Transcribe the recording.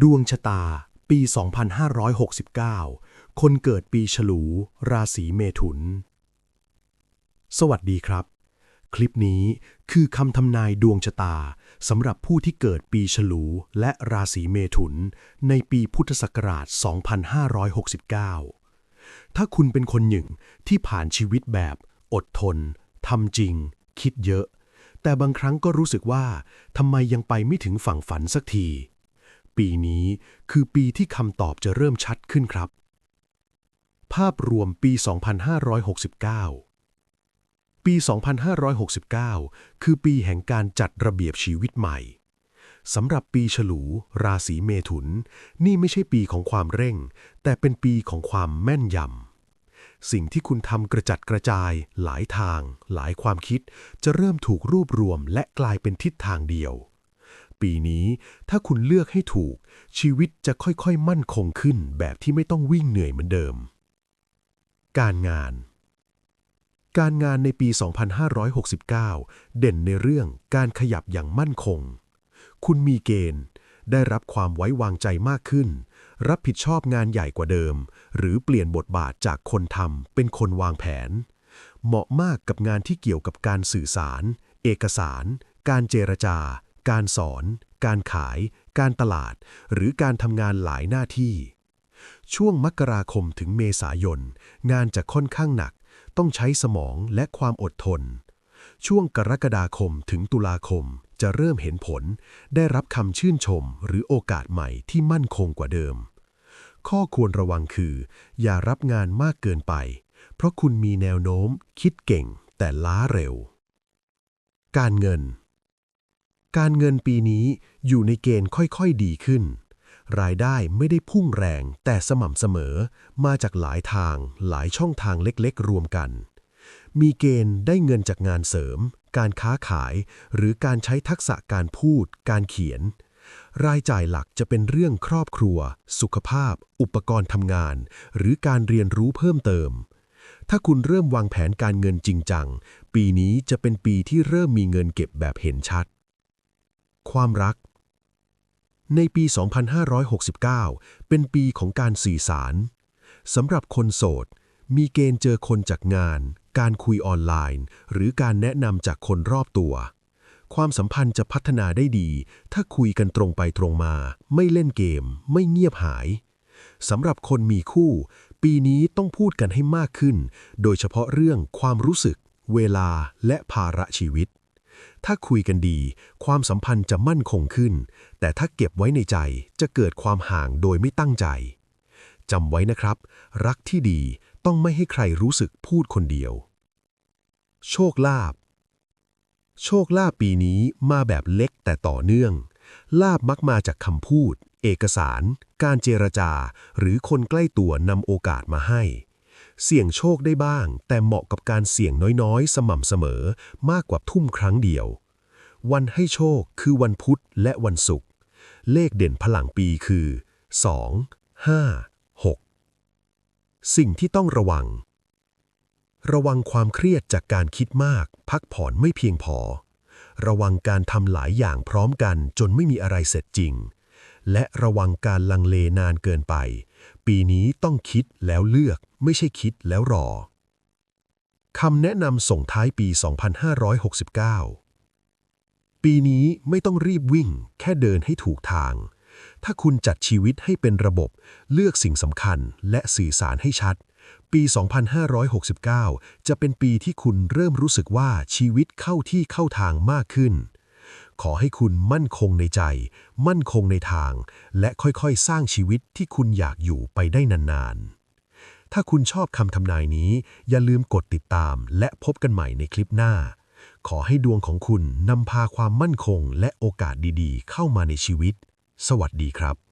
ดวงชะตา ปี 2569 คนเกิดปีฉลู ราศีเมถุน สวัสดีครับ คลิปนี้คือคำทำนายดวงชะตาสำหรับผู้ที่เกิดปีฉลูและราศีเมถุน ในปีพุทธศักราช 2569 ถ้าคุณเป็นคนหนึ่งที่ผ่านชีวิตแบบอดทนทำจริง คิดเยอะ แต่บางครั้งก็รู้สึกว่าทำไมยังไปไม่ถึงฝั่งฝันสักที ปีนี้คือปีที่คำตอบจะเริ่มชัดขึ้นครับ ภาพรวมปี 2569 ปี 2569 คือปีแห่งการจัดระเบียบชีวิตใหม่สำหรับปีฉลู ราศีเมถุน นี่ไม่ใช่ปีของความเร่ง แต่เป็นปีของความแม่นยำ สิ่งที่คุณทำกระจัดกระจาย หลายทาง หลายความคิด จะเริ่มถูกรวบรวมและกลายเป็นทิศทางเดียว ปีนี้ ถ้าคุณเลือกให้ถูก ชีวิตจะค่อยๆ มั่นคงขึ้นแบบที่ไม่ต้องวิ่งเหนื่อยเหมือนเดิม การงาน การงานในปี 2569 เด่นในเรื่องการขยับอย่างมั่นคง คุณมีเกณฑ์ ได้รับความไว้วางใจมากขึ้น รับผิดชอบงานใหญ่กว่าเดิม หรือเปลี่ยนบทบาทจากคนทำเป็นคนวางแผน เหมาะมากกับงานที่เกี่ยวกับการสื่อสาร เอกสาร การเจรจา การสอน การขาย การตลาด หรือการทำงานหลายหน้าที่ ช่วงมกราคมถึงเมษายน งานจะค่อนข้างหนัก ต้องใช้สมองและความอดทน ช่วงกรกฎาคมถึงตุลาคมจะเริ่มเห็นผล ได้รับคำชื่นชมหรือโอกาสใหม่ที่มั่นคงกว่าเดิม ข้อควรระวังคือ อย่ารับงานมากเกินไป เพราะคุณมีแนวโน้ม คิดเก่ง แต่ล้าเร็ว การเงิน การเงินปีนี้อยู่ในเกณฑ์ค่อยๆดีขึ้น รายได้ไม่ได้พุ่งแรงแต่สม่ำเสมอ มาจากหลายทางหลายช่องทางเล็กๆ รวมกัน มีเกณฑ์ได้เงินจากงานเสริม การค้าขาย หรือการใช้ทักษะการพูด การเขียน รายจ่ายหลักจะเป็นเรื่องครอบครัว สุขภาพ อุปกรณ์ทำงาน หรือการเรียนรู้เพิ่มเติมถ้าคุณเริ่มวางแผนการเงินจริงจัง ปีนี้จะเป็นปีที่เริ่มมีเงินเก็บแบบเห็นชัด ความรัก ในปี 2569 เป็นปีของการสื่อสารสำหรับคนโสด มีเกณฑ์เจอคนจากงาน การคุยออนไลน์ หรือการแนะนำจากคนรอบตัว ความสัมพันธ์จะพัฒนาได้ดี ถ้าคุยกันตรงไปตรงมา ไม่เล่นเกม ไม่เงียบหายสำหรับคนมีคู่ ปีนี้ต้องพูดกันให้มากขึ้น โดยเฉพาะเรื่องความรู้สึก เวลาและภาระชีวิต ถ้าคุยกันดี ความสัมพันธ์จะมั่นคงขึ้น แต่ถ้าเก็บไว้ในใจจะเกิดความห่างโดยไม่ตั้งใจจำไว้นะครับ รักที่ดีต้องไม่ให้ใครรู้สึกพูดคนเดียว โชคลาภโชคลาภปีนี้มาแบบเล็กแต่ต่อเนื่อง ลาบมักมาจากคำพูด เอกสาร การเจรจา หรือคนใกล้ตัวนำโอกาสมาให้ เสี่ยงโชคได้บ้าง แต่เหมาะกับการเสี่ยงน้อยๆ สม่ำเสมอมากกว่าทุ่มครั้งเดียว วันให้โชคคือวันพุธและวันศุกร์เลขเด่นพลังปีคือ 2 5 6 สิ่งที่ต้องระวัง ระวังความเครียดจากการคิดมาก พักผ่อนไม่เพียงพอ ระวังการทำหลายอย่างพร้อมกันจนไม่มีอะไรเสร็จจริง และระวังการลังเลนานเกินไป ปีนี้ต้องคิดแล้วเลือกไม่ใช่คิดแล้วรอคำแนะนำส่งท้ายปี 2569 ปีนี้ไม่ต้องรีบวิ่ง แค่เดินให้ถูกทาง ถ้าคุณจัดชีวิตให้เป็นระบบ เลือกสิ่งสำคัญและสื่อสารให้ชัด ปี 2569 จะเป็นปีที่คุณเริ่มรู้สึกว่าชีวิตเข้าที่เข้าทางมากขึ้น ขอให้คุณมั่นคงในใจ มั่นคงในทาง และค่อยๆ สร้างชีวิตที่คุณอยากอยู่ไปได้นานๆ ถ้าคุณชอบคำทำนายนี้ อย่าลืมกดติดตาม และพบกันใหม่ในคลิปหน้า ขอให้ดวงของคุณนำพาความมั่นคงและโอกาสดีๆ เข้ามาในชีวิต สวัสดีครับ